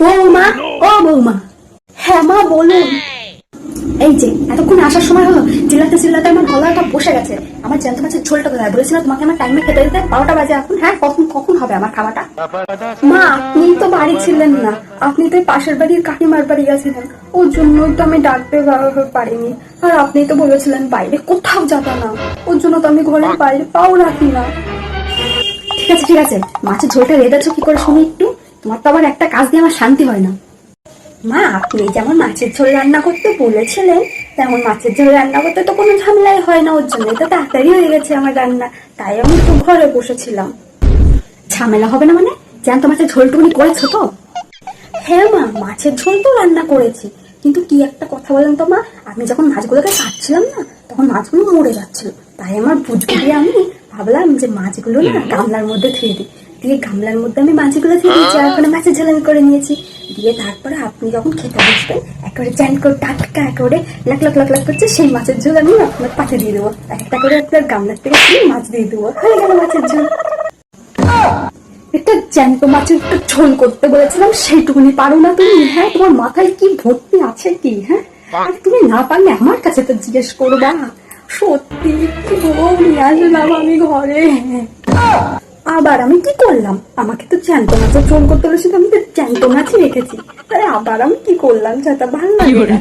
বৌমা ও বৌমা। হ্যাঁ মা বলুন। এই যে এতক্ষণ আসার সময় হলো চিল্লাতে চিল্লাতে আমার গলাটা বসে গেছে। আমার জ্যান্ত মাছের ঝোলটা কোথায়? বলেছিলাম তোমাকে আমার টাইমে খেতে দিতে। বারোটা বাজে এখন। হ্যাঁ কখন কখন হবে আমার খাওয়াটা? মা আপনি তো বাড়ি ছিলেন না। আপনি তো পাশের বাড়ির কাকিমার বাড়ি গেছিলেন। ওর জন্যই তো আমি ডাকতে পারিনি। আর আপনি তো বলেছিলেন বাইরে কোথাও যাবে না। ওর জন্য তো আমি ঘরের বাইরে পাও রাখি না। ঠিক আছে ঠিক আছে। মাছের ঝোলটা রেঁধেছো কি করে শুনি একটু? তোমার তো আবার একটা কাজ দিয়ে আমার শান্তি হয় না। মা আপনি যেমন মাছের ঝোল রান্না করতে বলেছিলেন তেমন মাছের ঝোল রান্না করতে তো কোনো ঝামেলাই হয় না ওর জন্য তো তাড়াতাড়ি হয়ে গেছে আমার রান্না তাই আমি একটু ঘরে বসেছিলাম। ঝামেলা হবে না মানে? জ্যান্ত মাছের ঝোলটুকুনি করেছ তো? হ্যাঁ মা মাছের ঝোল তো রান্না করেছি কিন্তু কি একটা কথা বলেন তো মা আমি যখন মাছগুলোকে কাটছিলাম না তখন মাছগুলো মরে যাচ্ছিল তাই আমার বুঝব দিয়ে আমি ভাবলাম যে মাছগুলো না গামলার মধ্যে ধুয়ে দিই। দিয়ে গামলার মধ্যে আমি মাছগুলো ধুয়ে দিয়েছি আর ওখানে মাছের ঝোল আমি করে নিয়েছি। দিয়ে তারপরে আপনি যখন খেতে বসবেন একেবারে চ্যান করে টাটকা একেবারে লাখ লাখ লাখ লাখ করছে সেই মাছের ঝোল আমি আপনার পাতে দিয়ে দেবো। এক একটা করে আপনার গামলার থেকে মাছ দিয়ে দেবো। হয়ে গেল মাছের ঝোল। একটা জ্যান্ত মাছের একটা ঝোল করতে বলেছিলাম সেইটুকুনি পারো না তুমি। হ্যাঁ তোমার মাথায় কি ভর্তি আছে কি হ্যাঁ? আর তুমি না পারলে আমার কাছে তো জিজ্ঞেস করবা। সত্যি কি বউ নিয়ে আসলাম আমি ঘরে। আবার আমি কি করলাম? আমাকে তো জ্যান্ত মাছের ঝোল করতে বলেছিল আমি তো জ্যান্ত মাছই রেখেছি। আরে আবার আমি কি করলাম? যাতে ভালো লাগে